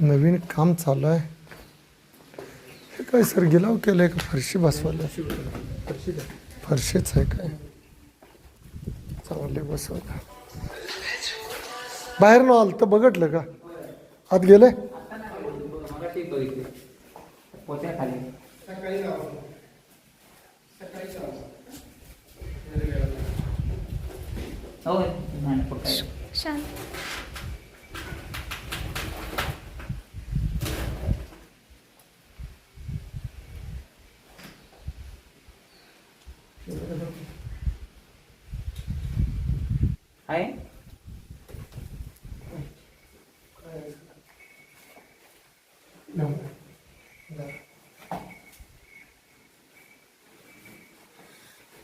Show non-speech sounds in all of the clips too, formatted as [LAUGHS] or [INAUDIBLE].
नवीन काम चालू आहे हे काय सर गिलाव केलं का? फरशी बसवायला. फरशीच आहे काय? चांगले बसवलं बाहेर न आलं तर बघटलं का? आत गेले सकाळी बघितली पोत्या खाली होय नाही, कुठं आहे? शांत आहे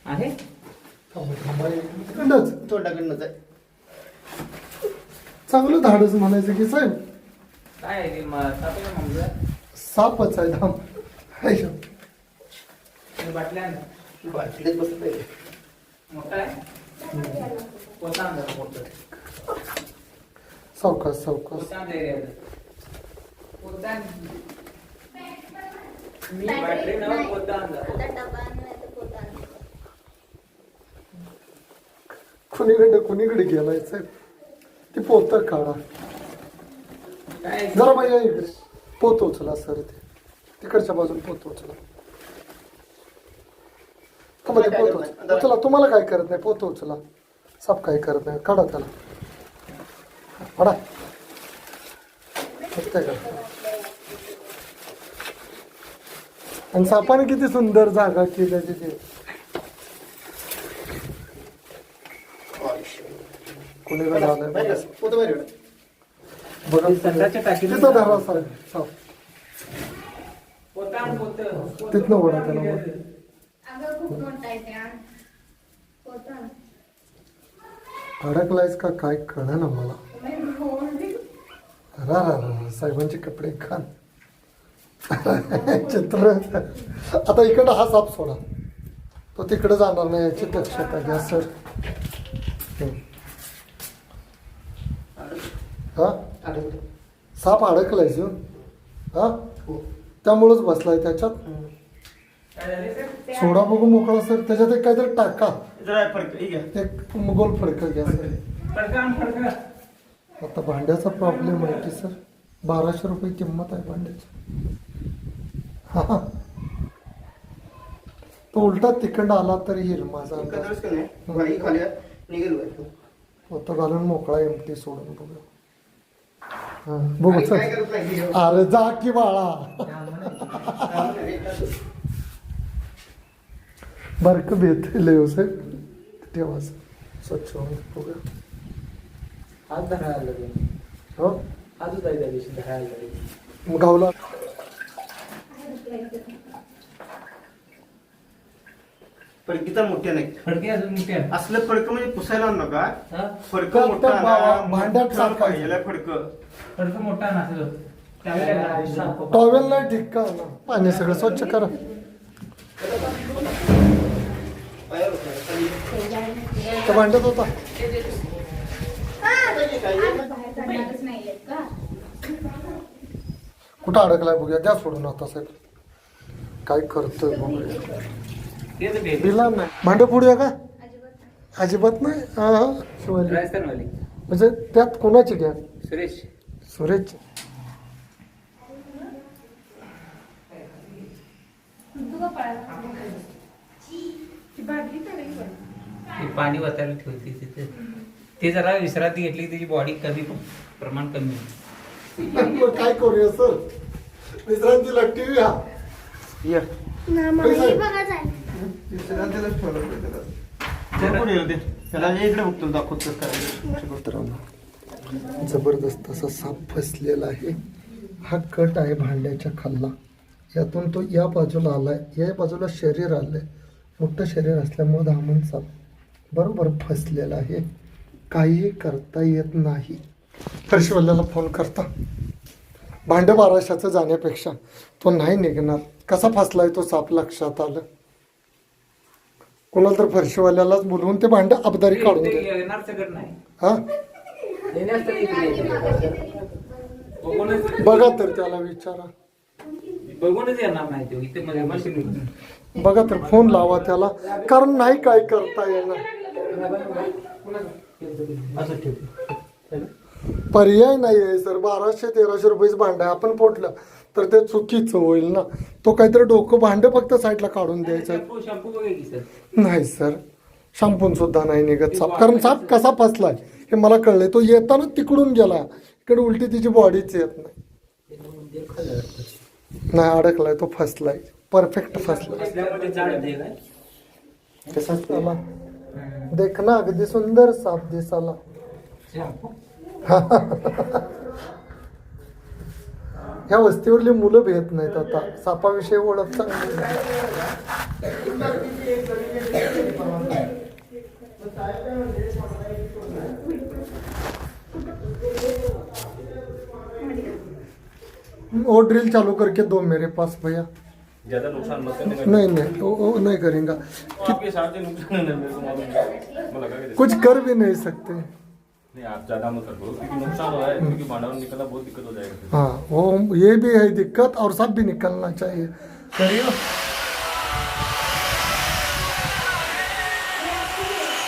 आहे तिकडंच तोंडाकडनंच आहे चांगलं धाडच म्हणायचं की साहेब काय आहे का? सापच आहे धाम हाय शो. ते बाटल्या आण. बाटलीत बसत आहे मोठा आहे पोता मोठं? सावकाश सावकाश पोता आण. मी बाटली नव्ह, पोता आणला. आता डबा नाही तर पोता आणला. कुणीकडे कुणीकडे गेलाय साहेब? ती पोत काढा. काय जरा भैया इकडे. पोत उचला सर ते तिकडच्या बाजून पोत उचला. थांबा ते पोत उचला उचला. तुम्हाला काय करत नाही? पोत उचला. साप काय करत नाही? काढा त्याला. काढा. फक्त का आणि सापाने किती सुंदर जागा केली तिथे. कुणीकडे. बघा संडासच्या टाकीतून तिथं धरा साहेब पोतं. तिथनं ओढा त्याला वर. अगं खूप मोठा आहे त्या. पोता आण. अडकलायस का काय कळलं ना मला. नाही, बोल. रा रा रा साहेबांचे कपडे खान चित्र. आता इकडं हा साप सोडा. तो तिकडे जाणार नाही याची दक्षता घ्या सर. हा अडकलं. साप अडकलाय जो हा हो. त्यामुळंच बसलाय त्याच्यात काय झाले सर? सोडा बघू मोकळा सर त्याच्यात एक काहीतरी टाका जरा फरक हे घ्या एक गोल फडकं घ्या सर फडका आण, फडका. आता भांड्याचा प्रॉब्लेम आहे की सर बाराशे रुपये किंमत आहे भांड्याची हा. तो उलटा तिकडं आला तरी येईल माझा अंदाज का नाही बाई खाली. होतं घालून मोकळा एमटी सोडून बघू बघू? अरे जा की बाळा बारक भेटेल हो साहेब ठेवा सर. स्वच्छ होऊन बघूया हात धरायला लागेल. हो हातच आहे त्या दिवशी धरायला लागेल. मग गावला फडकीचा मोठ्या नाही फडके अजून मोठे आहे. असलं फडक म्हणजे पुसायला आणू नका. हा? फडक त्या- मोठा आणा, भांड्यात मोठं. पाहिजेला फडक. फडकं मोठा त्यावेळेला साप- टॉवेल नाही ठीक का ना पाणी सगळं स्वच्छ करा. त्या भांड्यात होता. बाहेर जाणारच नाहीयेत का कुठं अडकलाय बघूया. द्या सोडून आता साहेब. काय करतोय बघूया. दिला नाही भांडं फोडूया का? अजिबात नाही. हा हा. राजस्थानवाली. म्हणजे त्यात कोणाची घ्या सुरेश. सुरेश. तू पण. वाचायला ठेवते तिथे. ते जरा विश्रांती घेतली की त्याची बॉडी कमी प्रमाण कमी. मग काय करूया सर? हा ये. ना, मला हे बघा ठेवलं त्याला. इकडे बघतो दाखवतो मित्रांनो जबरदस्त असा साप फसलेला आहे. हा कट आहे भांड्याच्या खाल्ला. यातून तो या बाजूला आलाय. या बाजूला शरीर आलंय. मोठं शरीर असल्यामुळे धामण साप बरोबर फसलेला आहे. काहीही करता येत नाही. हर्षवल्ल्याला फोन करता. भांडं बाराशाचं जाण्यापेक्षा तो नाही निघणार. कसा फसलाय तो साप लक्षात आलं. कोणाला तर फरशीवाल्यालाच बोलवून ते भांडं अबदारी काढून दे हा? बघा तर त्याला विचारा. बघूनच येणार नाही बघा तर फोन लावा त्याला. कारण नाही काय करता येणार. पर्याय नाही आहे सर. बाराशे तेराशे रुपयेच भांड आहे. आपण पोटलं. तर ते चुकीचं होईल ना. तो काहीतरी डोकं भांडं फक्त साईडला काढून द्यायचं. शॅम्पू शॅम्पू बघा की सर. नाही सर. शॅम्पून सुद्धा नाही निघत साप. कारण साप कसा फसलाय हे मला कळलंय. तो येताना तिकडून गेला. इकडे उलटी तिची बॉडीच येत नाही. नाही अडकलाय. तो फसलाय. परफेक्ट फसलाय. देख ना अगदी सुंदर साप दिसाला [LAUGHS] ह्या वस्तीवरली मुलं भेट नाहीत आता. सापाविषयी ओळख चांगली. वो ड्रिल चालू करके दो मेरे पास भैया. ज्यादा नुकसान मत करने का नहीं नहीं वो, वो नहीं करेंगे. आपके साथ ही नुकसान है मेरे को मालूम है। मला काय कहते? कुछ कर भी नहीं सकते. नहीं आप ज़्यादा मत कर बोलो क्योंकि नुकसान हो रहा है क्योंकि भांडावन निकलना बहुत दिक्कत हो जाएगा। हाँ वो ये भी है दिक्कत और सब भी निकलना चाहिए। करिए।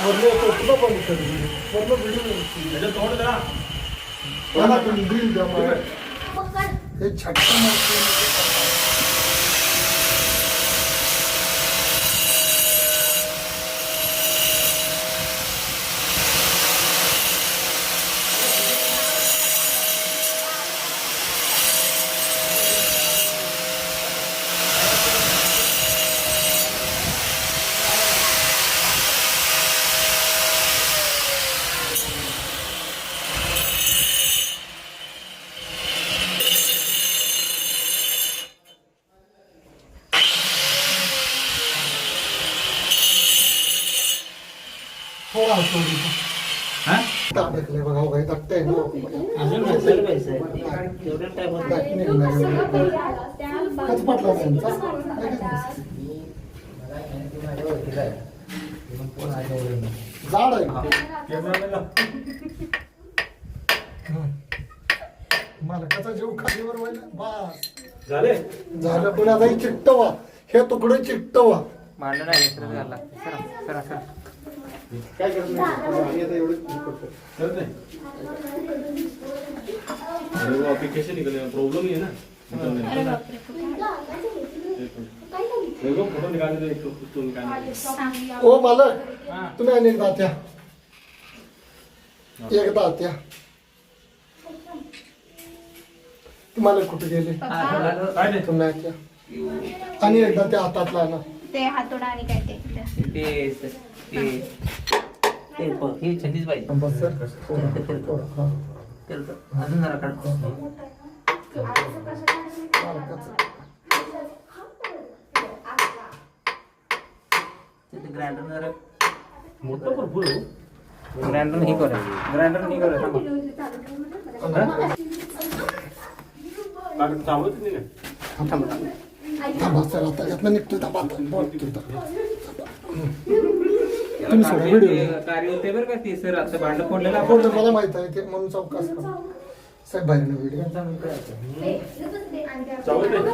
वरना तो इतना बंद कर दिए वरना वीडियो नहीं त्याच्यात तोड जरा वरना तुम दिल जमा ये झटका मारते हैं। हो, आहे ना टाइम होत जाड आहे मालकाचा जीव खालीवर व्हायला बस झाले झालं पण आता हे चिट्टवा. हे तुकडं चिट्टवा. भांडण नाही दुसरं घ्यायला सर सरा सरा सरा काय करत? नाही आता एवढं करतो. नाही कैसे निकले प्रॉब्लम ही है ना। एक एक। ओ मालक तुम्ही आणि एकदा त्या एकदा त्या तुम्हाला कुठे गेले? थोडा- काय नाही. तुम्ही आणि एकदा त्या हातातला ना. ते हातोडा आणि काय ते? ते ते ही छत्तीस पाहिजे बस सर. हा अजून जरा काढ. ग्राइंडर जरा. मोठं भरपूर हो. ग्राइंडर ही करा ग्राइंडर नाही करा थांबा. चावत नाही काय थांबा. थांबा. सर आता यातनं निघतोय थांबा आता. थांबा. त्याला तुम्ही सोडा, कार्य व्हिडिओ ते- कार्य होते बरं का ते सर आता भांड फोडलेलं आपण मला माहीत आहे ते म्हणून चौकास. साहेब बाहेरनं व्हिडिओ चावत नाही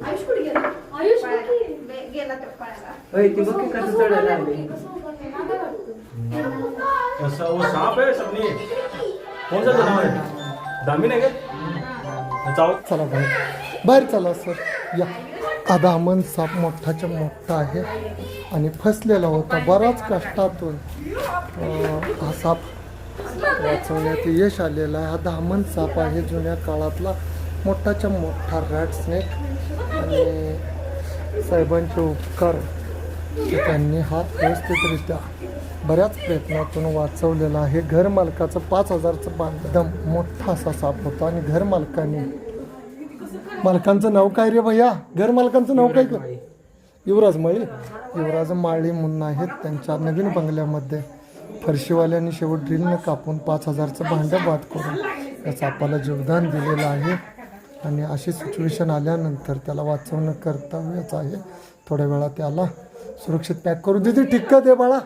आयुष कुठे गेला आयुष गेला तर पळायला होय, ती बघ की कसं चढायला लागली. ऐसा वो सांप है सबने कौन सा जनावर है दामिन है क्या जाऊ. चला बाहेर. बाहेर चला सर. या. आदामन साप मोठाच्या मोठा आहे आणि फसलेला होता. बराच कष्टातून हा साप वाचवण्यात यश आलेला आहे. हा दामन साप आहे जुन्या काळातला मोठाच्या मोठा रॅट स्नेक. आणि साहेबांचे उपकार त्यांनी हा व्यवस्थितरित्या बऱ्याच प्रयत्नातून वाचवलेला आहे. घर मालकाचं पाच हजारचं बांधदम मोठा असा साप होता आणि घर मालकाने मालकांचं नाव काय रे भैया? घर मालकांचं नाव काय? कर युवराज माळी युवराज माळी म्हणून आहेत त्यांच्या नवीन बंगल्यामध्ये. फरशीवाल्यांनी शेवट ड्रिलनं कापून पाच हजारचं भांडं बाद करून या सापाला योगदान दिलेलं आहे. आणि अशी सिच्युएशन आल्यानंतर त्याला वाचवणं कर्तव्यच आहे. थोड्या वेळा त्याला सुरक्षित पॅक करून दे ठिक्क दे बाळा.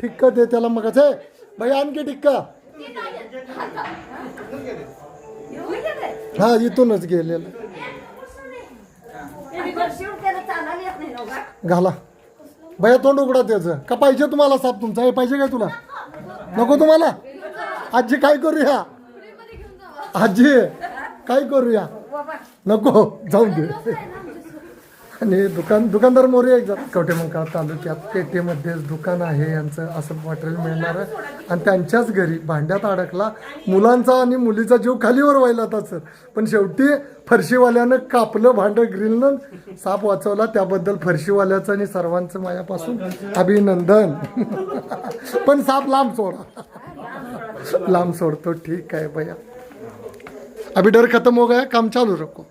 ठिक्क दे त्याला मग आहे बाई आणखी ठिक्क. हा इथूनच गेलेलं. घाला. भैया तोंड उघडा त्याचं. का पाहिजे तुम्हाला साप तुमचा? हे पाहिजे काय तुला? नको तुम्हाला? आजी काय करूया? आजी काय करूया? नको जाऊन दे. आणि दुकान दुकानदार मोरे एक कवटेमंकाळ तालुक्यात. पेठेमध्येच दुकान आहे यांचं असं मटेरियल मिळणार आहे. आणि त्यांच्याच घरी भांड्यात अडकला मुलांचा आणि मुलीचा जीव खालीवर व्हायला होता सर. पण शेवटी फरशीवाल्यानं कापलं भांडं ग्रिलनं साप वाचवला. त्याबद्दल फरशीवाल्याचं आणि सर्वांचं माझ्यापासून अभिनंदन. [LAUGHS] पण साप लांब सोडा. लांब सोडतो ठीक आहे भैया. अभी डर खत्म हो गया काम चालू रखो.